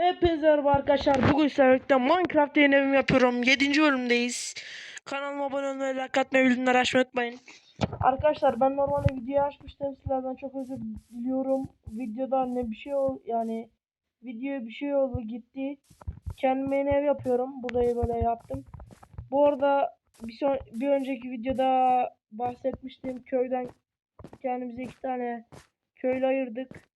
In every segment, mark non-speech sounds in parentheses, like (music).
Hepinize merhaba arkadaşlar. Bugün sizlerle Minecraft yayın evimi yapıyorum. 7. bölümdeyiz. Kanalıma abone olmayı, like atmayı, bildirimleri açmayı unutmayın. Arkadaşlar ben normalde videoyu açmıştım. Sizlerden çok özür diliyorum. Videoda ne bir şey ol yani videoya bir şey oldu gitti. Kendime yeni ev yapıyorum. Burayı böyle yaptım. Bu arada bir, son, bir önceki videoda bahsetmiştim. Köyden kendimize iki tane köylü ayırdık.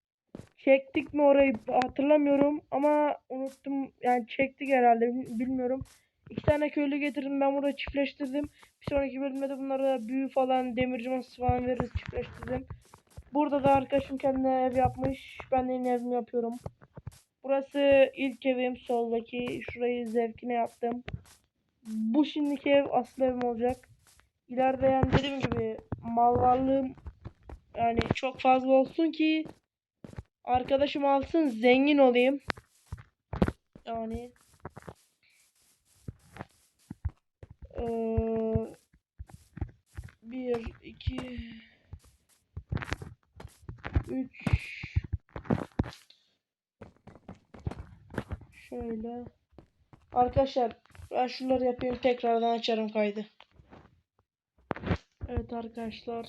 Çektik mi orayı hatırlamıyorum ama unuttum. Yani çektik herhalde bil- bilmiyorum. İki tane köylü getirdim ben burada çiftleştirdim. Bir sonraki bölümde de bunlara büyü falan demirci masası falan veririz çiftleştirdim. Burada da arkadaşım kendine ev yapmış. Ben de yine evimi yapıyorum. Burası ilk evim soldaki. Şurayı zevkine yaptım. Bu şimdiki ev asıl evim olacak. İleride yani dediğim gibi mal varlığım yani çok fazla olsun ki arkadaşım alsın zengin olayım. Yani eee, bir, iki, üç, şöyle. Arkadaşlar ben şunları yapayım tekrardan açarım kaydı. Evet arkadaşlar.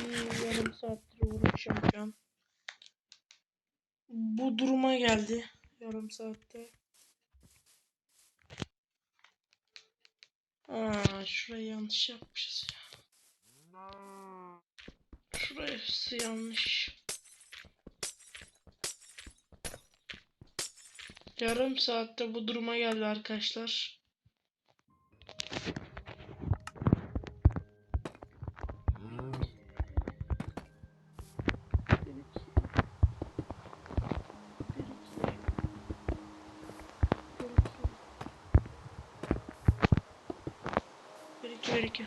Bir yarım saattir an bu duruma geldi yarım saatte. Aa, şurayı yanlış yapmışız ya. Şurası yanlış. Yarım saatte bu duruma geldi arkadaşlar. Bir, iki, bir, iki, bir, iki. Bir, iki, bir, iki.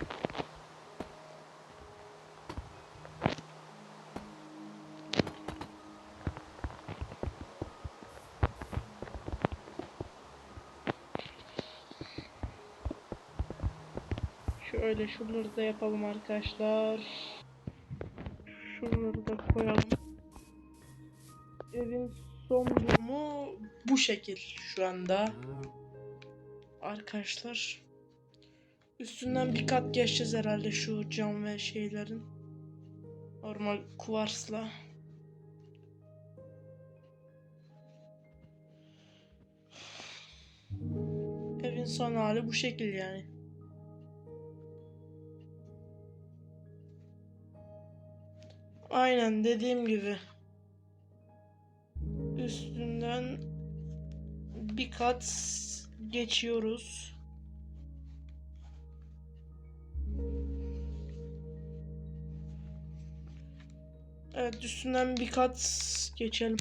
Şöyle şunları da yapalım arkadaşlar. Şunları da koyalım. Evin son durumu bu şekil şu anda. Arkadaşlar. Üstünden bir kat geçeceğiz herhalde şu cam ve şeylerin. Normal kuvarsla. Evin son hali bu şekil yani. Aynen dediğim gibi. Üstünden bir kat geçiyoruz. Evet üstünden bir kat geçelim.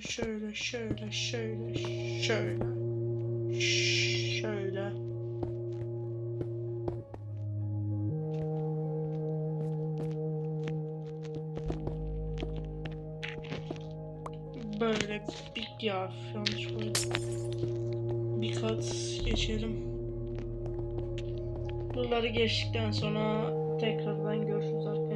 Şöyle şöyle şöyle şöyle şöyle böyle bir ya yanlış koydum. Bir kat geçelim. Bunları geçtikten sonra tekrardan görüşürüz arkadaşlar.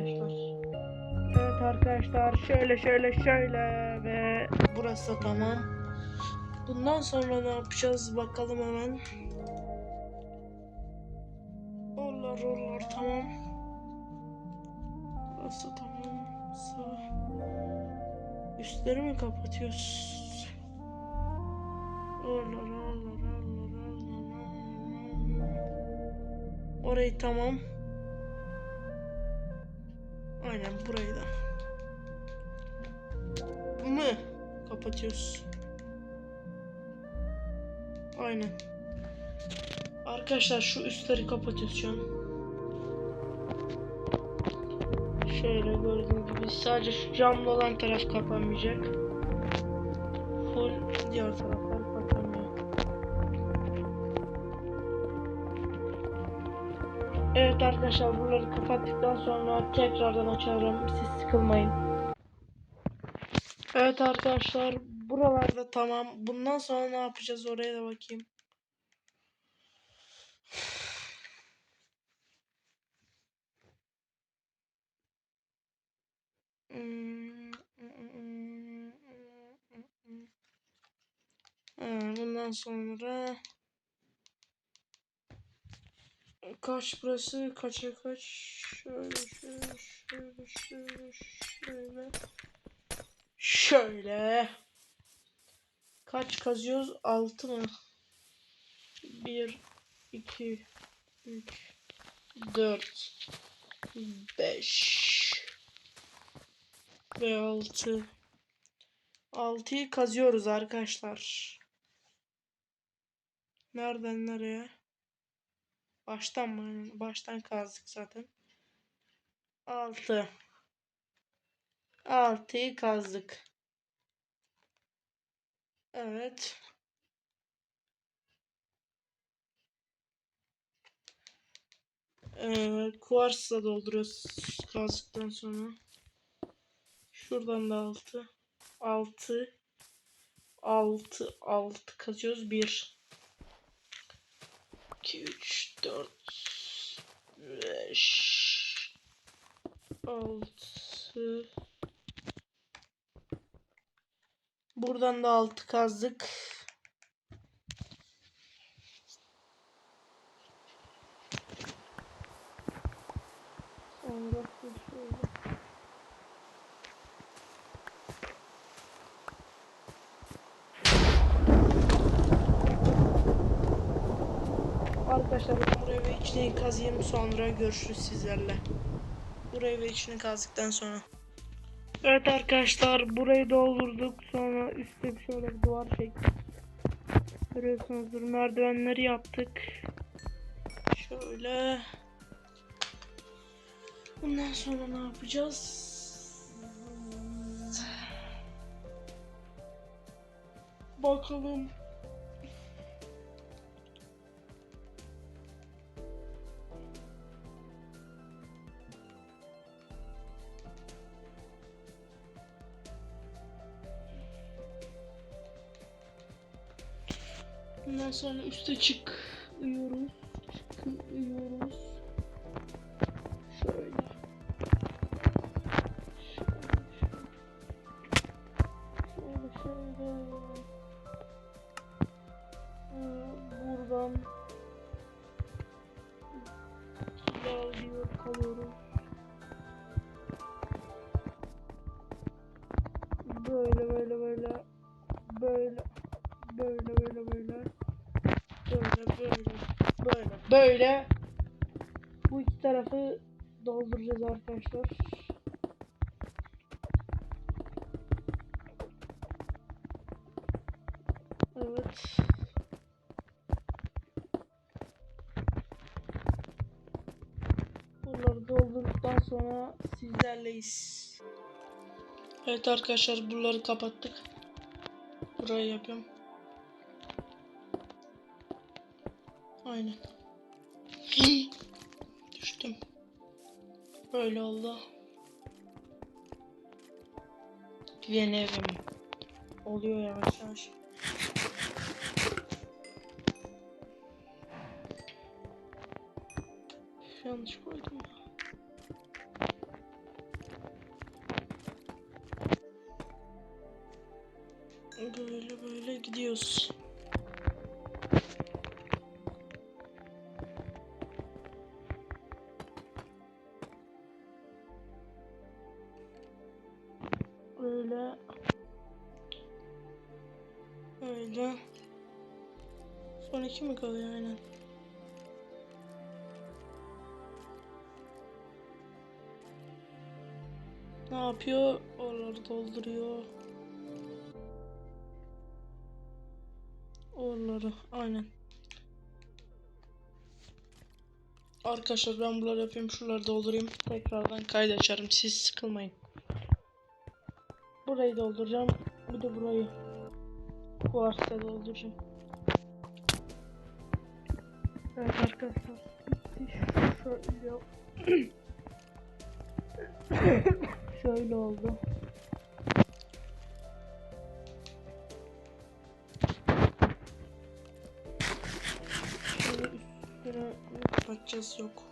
Arkadaşlar şöyle şöyle şöyle ve burası tamam. Bundan sonra ne yapacağız bakalım hemen. Oralar oralar tamam. Burası tamam. Sağ. Üstleri mi kapatıyoruz? Oralar oralar. Orayı tamam. Aynen burayı da. Mı? Kapatıyoruz. Aynen. Arkadaşlar şu üstleri kapatıyoruz şu an. Şöyle gördüğüm gibi sadece şu camlı olan taraf kapanmayacak. Full diğer taraflar kapanıyor. Evet arkadaşlar buraları kapattıktan sonra tekrardan açarım. Siz sıkılmayın. Evet arkadaşlar buralarda tamam. Bundan sonra ne yapacağız oraya da bakayım. Ha, Bundan sonra kaç burası kaça kaç şöyle şöyle şöyle şöyle şöyle şöyle kaç kazıyoruz 6 mı 1 2 3 4 5 ve 6 6'yı kazıyoruz arkadaşlar. Nereden nereye? Baştan mı? Baştan kazdık zaten. 6 6'yı kazdık. Evet. Ee, kuarsla dolduruyoruz kazdıktan sonra. Şuradan da 6. 6 6 6 kazıyoruz. 1 2 3 4 5 6 Buradan da 6 kazdık. Arkadaşlar ben buraya ve içini kazıyım sonra görüşürüz sizlerle. Burayı ve içini kazdıktan sonra. Evet arkadaşlar burayı doldurduk sonra üstte bir şöyle bir duvar çektik. Görüyorsunuzdur merdivenleri yaptık. Şöyle. Bundan sonra ne yapacağız? Bakalım. Sonra üste çıkıyoruz. Böyle bu iki tarafı dolduracağız arkadaşlar. Evet. Bunları doldurduktan sonra sizlerleyiz. Evet arkadaşlar buraları kapattık. Burayı yapıyorum. Aynen. Böyle oldu. Yeni evim. Oluyor yavaş yavaş. Yanlış koydum ya. Yapıyor? Oraları dolduruyor. Oraları aynen. Arkadaşlar ben bunları yapayım. Şuraları doldurayım. Tekrardan kaydı açarım. Siz sıkılmayın. Burayı dolduracağım. Bir de burayı. Kuarsla dolduracağım. Evet arkadaşlar. (clears throat) Şöyle. (clears throat) (laughs) Şöyle oldu. Şöyle bakacağız yok.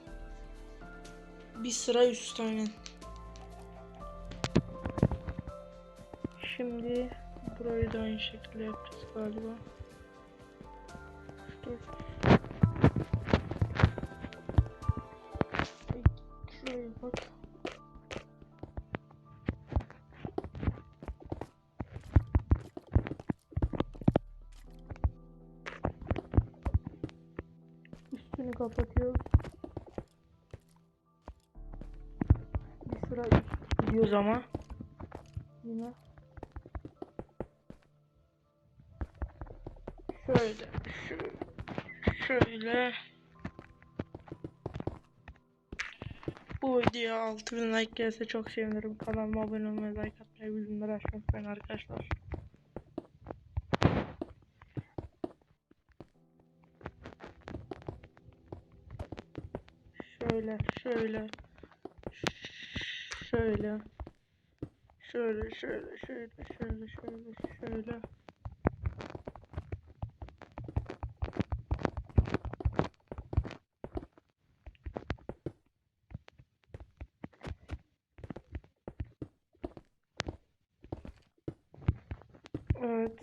Bir sıra üst aynen. Şimdi burayı da aynı şekilde yapacağız galiba. Dur. Kapatıyoruz. Bir sıra gidiyoruz ama. Yine. Şöyle. Şöyle. Şöyle. Bu videoya 6000 like gelse çok sevinirim. Kanalıma abone olmayı, like atmayı, bildirimleri açmayı unutmayın arkadaşlar. Şöyle. Şöyle. Şöyle, şöyle, şöyle, şöyle, şöyle, şöyle. Evet.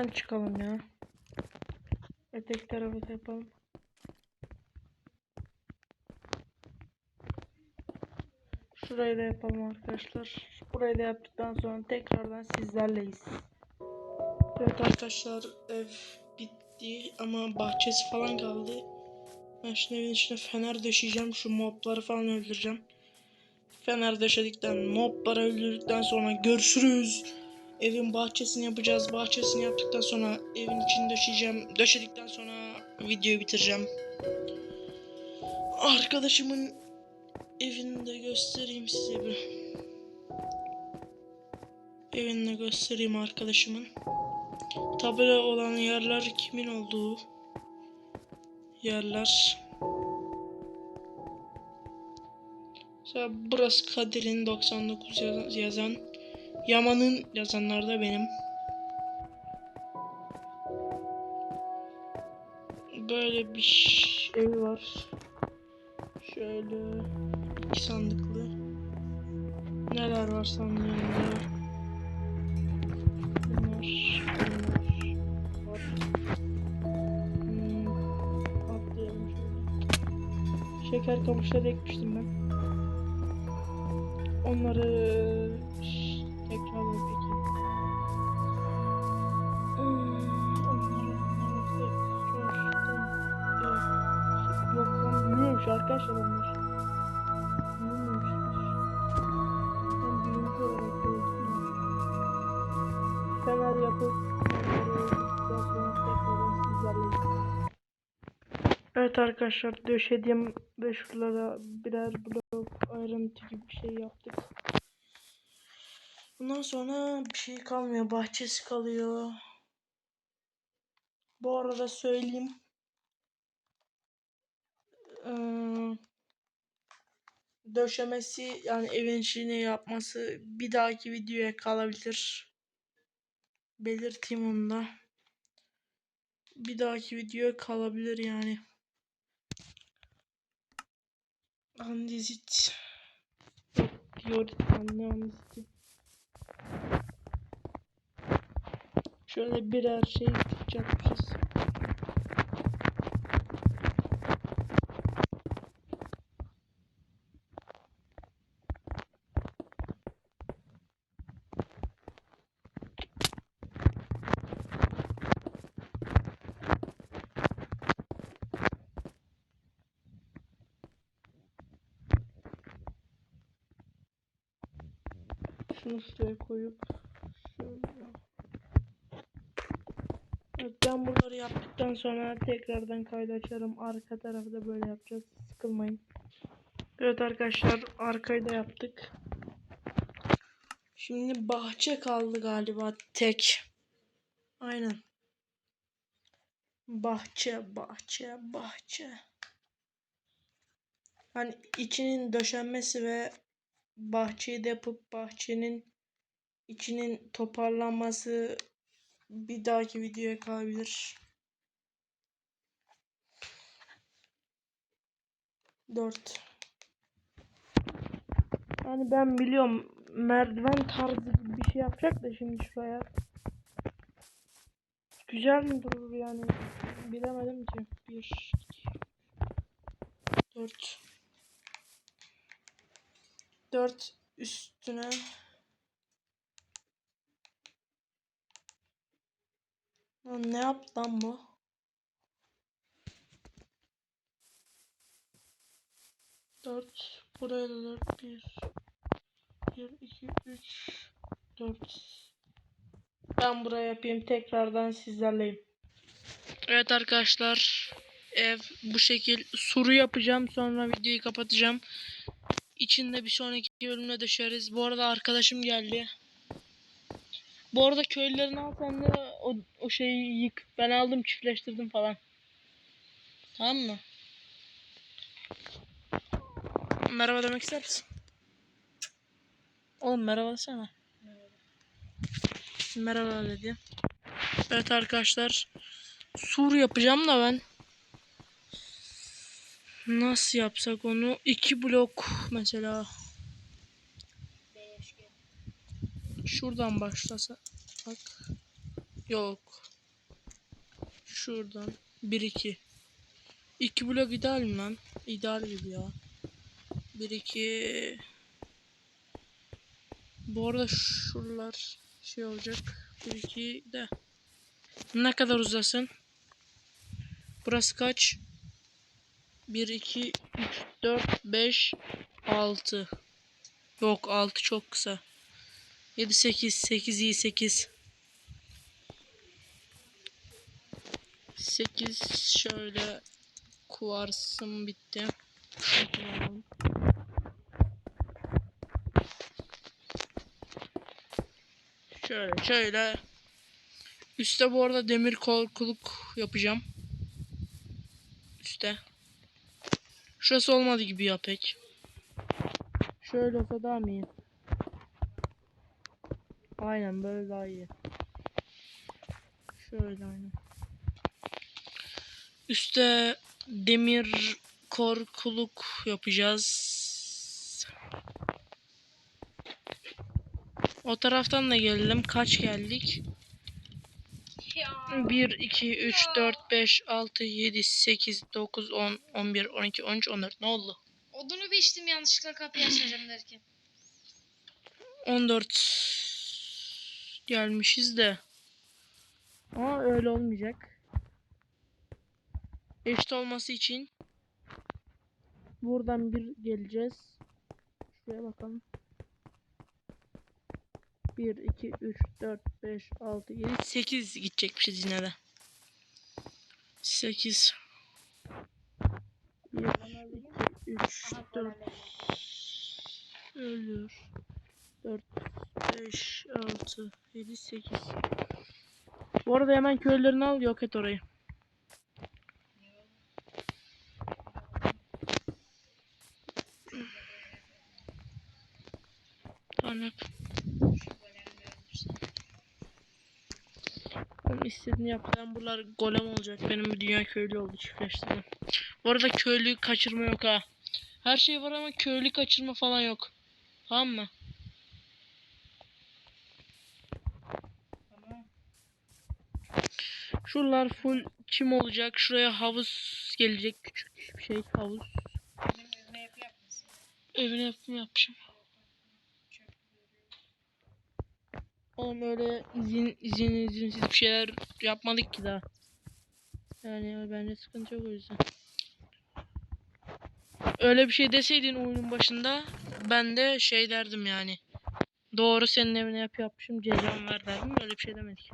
Şuradan çıkalım ya. Öteki tarafı da yapalım. Şurayı da yapalım arkadaşlar. Burayı da yaptıktan sonra tekrardan sizlerleyiz. Evet arkadaşlar ev bitti ama bahçesi falan kaldı. Ben şimdi evin içine fener döşeyeceğim. Şu mobları falan öldüreceğim. Fener döşedikten, mobları öldürdükten sonra görüşürüz. Evin bahçesini yapacağız. Bahçesini yaptıktan sonra evin içini döşeyeceğim. Döşedikten sonra videoyu bitireceğim. Arkadaşımın evini de göstereyim size bir. Evini de göstereyim arkadaşımın. Tabela olan yerler kimin olduğu yerler. Mesela burası Kadir'in 99 yazan. Yaman'ın yazanlar da benim. Böyle bir ş- ev var. Şöyle iki sandıklı. Neler var sandığında? Bunlar, bunlar var. Hmm. Şeker kamışları ekmiştim ben. Onları Onları tekrar Yok lan büyümüş arkadaşlar onlar. Büyümüşmüş. Ben büyümüş olarak gördüm. Fener yapıp Evet arkadaşlar döşediğim ve şuralara birer blok ayrıntı gibi bir şey yaptık. Bundan sonra bir şey kalmıyor. Bahçesi kalıyor. Bu arada söyleyeyim. Ee, döşemesi yani evin içine yapması bir dahaki videoya kalabilir. Belirteyim onu da. Bir dahaki videoya kalabilir yani. Andizit. Yok anne andizit. Şöyle birer şey yapacağız. Şuraya koyup şöyle. Evet, ben bunları yaptıktan sonra tekrardan kaydı açarım. Arka tarafı da böyle yapacağız. Sıkılmayın. Evet arkadaşlar arkayı da yaptık. Şimdi bahçe kaldı galiba tek. Aynen. Bahçe, bahçe, bahçe. Hani içinin döşenmesi ve bahçeyi de yapıp bahçenin içinin toparlanması bir dahaki videoya kalabilir. 4 Yani ben biliyorum merdiven tarzı bir şey yapacak da şimdi şuraya. Güzel mi durur yani bilemedim ki. 1 2 4 4 üstüne Lan ne yaptı lan bu? Dört. Buraya da dört. Bir. Bir, iki, üç, dört. Ben buraya yapayım. Tekrardan sizlerleyim. Evet arkadaşlar. Ev bu şekil. Suru yapacağım. Sonra videoyu kapatacağım. İçinde bir sonraki bölümde döşeriz. Bu arada arkadaşım geldi. Bu arada köylülerin al sen o, o şeyi yık. Ben aldım çiftleştirdim falan. Tamam mı? Merhaba demek ister misin? Oğlum merhaba desene. Merhaba dedi. Evet arkadaşlar. Sur yapacağım da ben. Nasıl yapsak onu? iki blok mesela. Şuradan başlasa. Bak. Yok. Şuradan. 1 2. 2 blok ideal mi lan? İdeal gibi ya. 1 2 Bu arada şuralar şey olacak. 1 2 de. Ne kadar uzasın? Burası kaç? 1 2 3 4 5 6. Yok 6 çok kısa. 7 8 8 iyi 8. 8 şöyle kuvarsım bitti. Şöyle şöyle. Üste bu arada demir korkuluk yapacağım. Üste. Şurası olmadı gibi ya pek. Şöyle olsa daha mı iyi? Aynen böyle daha iyi. Şöyle aynen. Üste demir korkuluk yapacağız. O taraftan da gelelim. Kaç geldik? 1, 2, 3, 4, 5, 6, 7, 8, 9, 10, 11, 12, 13, 14. Ne oldu? Odunu biçtim yanlışlıkla kapıyı açacağım derken. 14 gelmişiz de. Ama öyle olmayacak. Eşit olması için buradan bir geleceğiz. Şuraya bakalım. 1, 2, 3, 4, 5, 6, 7, 8 gidecekmişiz yine de. 8 1, 2, 3, 4 Ölüyor. 4, 5, 6, 7, 8. Bu arada hemen köylerini al yok et orayı. Tamam yap. Oğlum istediğini yap. Ben buralar golem olacak. Benim bir dünya köylü oldu çiftleştirdim. Bu arada köylü kaçırma yok ha. Her şey var ama köylü kaçırma falan yok. Tamam mı? Şuralar full çim olacak. Şuraya havuz gelecek küçük bir şey havuz. Benim yapı yapmasın. Evine yapım yapmışım. Oğlum öyle izin, izin izinsiz bir şeyler yapmadık ki daha. Yani bence sıkıntı yok o yüzden. Öyle bir şey deseydin oyunun başında ben de şey derdim yani. Doğru senin evine yap yapmışım cezam ver derdim. Öyle bir şey demedik.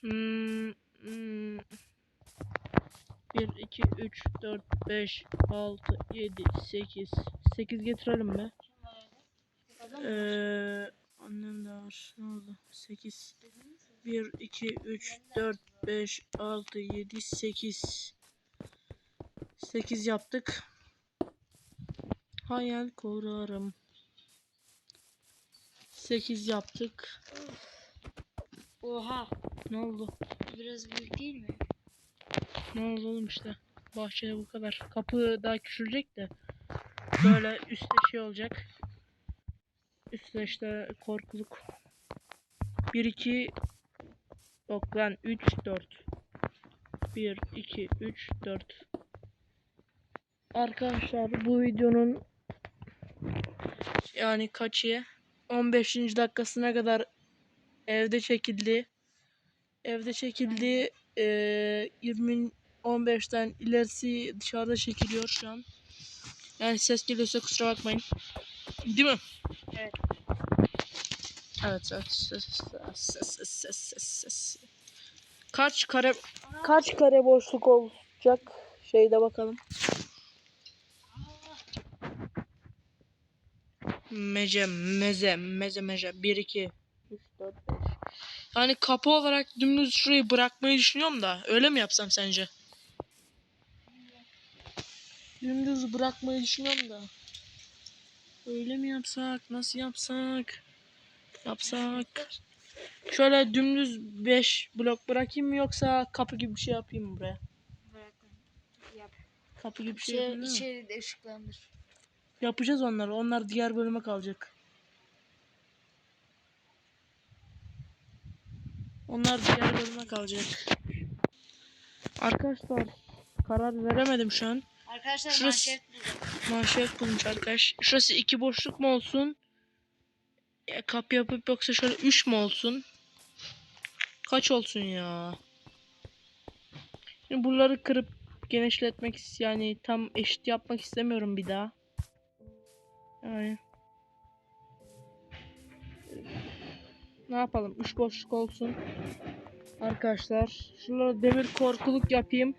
Hmm, hmm. 1, 2, 3, 4, 5, 6, 7, 8. 8 getirelim mi? Ee, annem de var. Ne oldu? 8. 1, 2, 3, 4, 5, 6, 7, 8. 8 yaptık. Hayal kurarım. 8 yaptık. Oha. Ne oldu? Biraz büyük değil mi? Ne oldu oğlum işte. Bahçede bu kadar. Kapı daha küçülecek de. Böyle üstte şey olacak. Üstte işte korkuluk. 1 2 Yok lan 3 4. 1 2 3 4. Arkadaşlar bu videonun yani kaçı 15. dakikasına kadar evde çekildi. Evde çekildi. Eee 20 15'ten ilerisi dışarıda çekiliyor şu an. Yani ses geliyorsa kusura bakmayın. Değil mi? Evet. Evet evet. Ses ses ses ses ses ses. Kaç kare kaç kare boşluk olacak? Şeyde bakalım. Mece meze meze meze 1 2 3 4 5. Yani kapı olarak dümdüz şurayı bırakmayı düşünüyorum da öyle mi yapsam sence? Dümdüz bırakmayı düşünüyorum da. Öyle mi yapsak? Nasıl yapsak? Yapsak. Şöyle dümdüz 5 blok bırakayım mı yoksa kapı gibi bir şey yapayım mı buraya? Bırakın. Yap. Kapı gibi bir şey, Şey, yapayım değil mi? içeri de ışıklandır. Yapacağız onları. Onlar diğer bölüme kalacak. Onlar diğer bölüme kalacak. Arkadaşlar karar veremedim şu an. Arkadaşlar Şurası- manşet buldum. Manşet bulmuş arkadaş. Şurası iki boşluk mu olsun? E, kapı yapıp yoksa şöyle üç mü olsun? Kaç olsun ya? Şimdi buraları kırıp genişletmek yani tam eşit yapmak istemiyorum bir daha. Yani. Ne yapalım? Üç boşluk olsun. Arkadaşlar. Şurada demir korkuluk yapayım.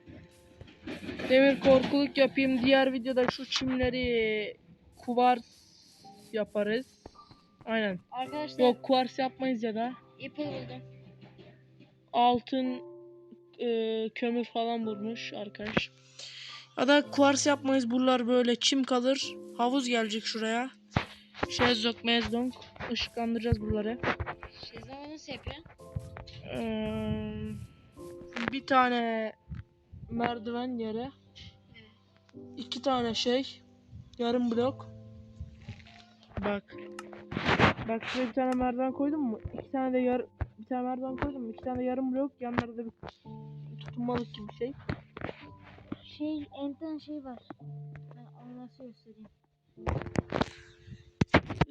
Demir korkuluk yapayım. Diğer videoda şu çimleri kuvars yaparız. Aynen. Arkadaşlar Yok kuvars yapmayız ya da ipil buldum. altın e, kömür falan bulmuş arkadaş. Ya da kuvars yapmayız. Buralar böyle çim kalır. Havuz gelecek şuraya. Şezlong mezlong. Işıklandıracağız buraları. Şezlong'u nasıl yapıyorsun? Ee, bir tane merdiven yere. iki tane şey. Yarım blok. Bak. Bak şuraya bir tane merdiven koydum mu? İki tane de yar bir tane merdiven koydum mu? İki tane de yarım blok. Yanlarda bir tutunmalık gibi bir şey. Şey, enten şey var. Ben onu nasıl göstereyim?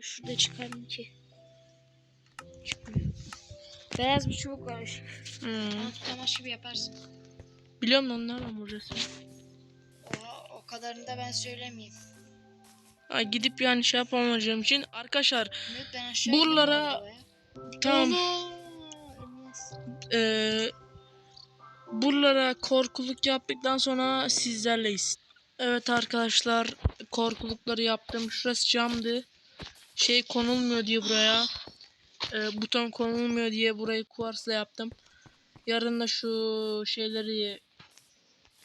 Şurada çıkarım ki. Çıkmıyor. Beyaz bir çubuk var. Hmm. Onu tutamaç gibi yaparsın. Biliyorum lan nereden vuracağız? O, o kadarını da ben söylemeyeyim. Ay gidip yani şey yapamayacağım için arkadaşlar Evet Buralara- tamam eee buralara korkuluk yaptıktan sonra sizlerleyiz. Evet arkadaşlar korkulukları yaptım. Şurası camdı. Şey konulmuyor diye buraya. eee, buton konulmuyor diye burayı kuvarsla yaptım. Yarın da şu şeyleri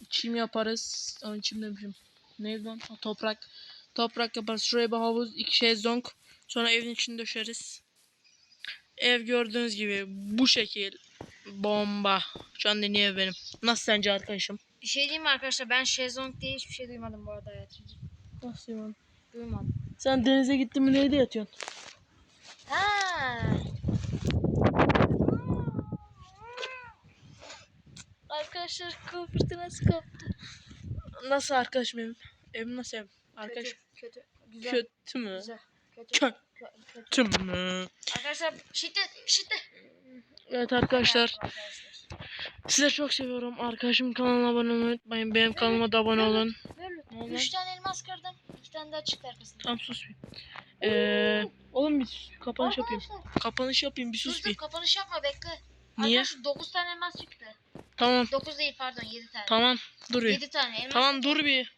çim yaparız. Onun çim demişim. Neydi lan? Ha, toprak. Toprak yaparız. Şuraya bir havuz, iki şezlong. Sonra evin içini döşeriz. Ev gördüğünüz gibi bu şekil. Bomba. Şu an yeni ev benim. Nasıl sence arkadaşım? Bir şey diyeyim mi arkadaşlar? Ben şezlong diye hiçbir şey duymadım bu arada hayatımda. Nasıl yani? Duymadım. Sen denize gittin mi neyde yatıyorsun? Ha. Arkadaşlar kum fırtınası koptu. Nasıl arkadaşım evim? Evim nasıl ev? Arkadaş Kötü, kötü. Güzel. kötü mü? Güzel. Kötü. Kö- Kö- kötü. kötü mü? Arkadaşlar şiddet, şiddet. Evet arkadaşlar. Size çok seviyorum. Arkadaşım kanalına abone olmayı unutmayın. Benim kanalıma da abone olun. Böyle. Üç tane elmas kırdım. İki tane daha çıktı arkasında. Tamam sus bir. Ee, oğlum bir sus. kapanış yapayım. Kapanış yapayım bir sus dur bir. kapanış yapma bekle. Niye? Arkadaşlar 9 tane elmas çıktı. Tamam 9 değil pardon 7 tane. tamam dur bir. 7 tane elmas. Tamam dur bir.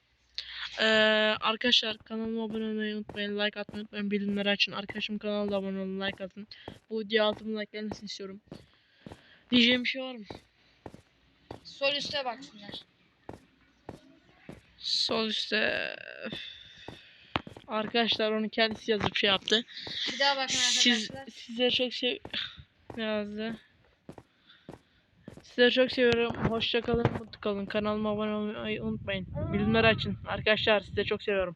Ee, arkadaşlar kanalıma abone olmayı unutmayın. Like atmayı unutmayın. Bildirimleri açın. Arkadaşım kanalına da abone olun. Like atın. Bu video altımda like gelmesini istiyorum. Diyeceğim bir şey var mı? Sol üste baksınlar. Sol üstte. Arkadaşlar onu kendisi yazıp şey yaptı. Bir daha bakın Siz arkadaşlar. size çok şey (laughs) yazdı. Size çok seviyorum. Hoşça kalın, mutlu kalın. Kanalıma abone olmayı unutmayın. Bildirimleri açın. Arkadaşlar size çok seviyorum.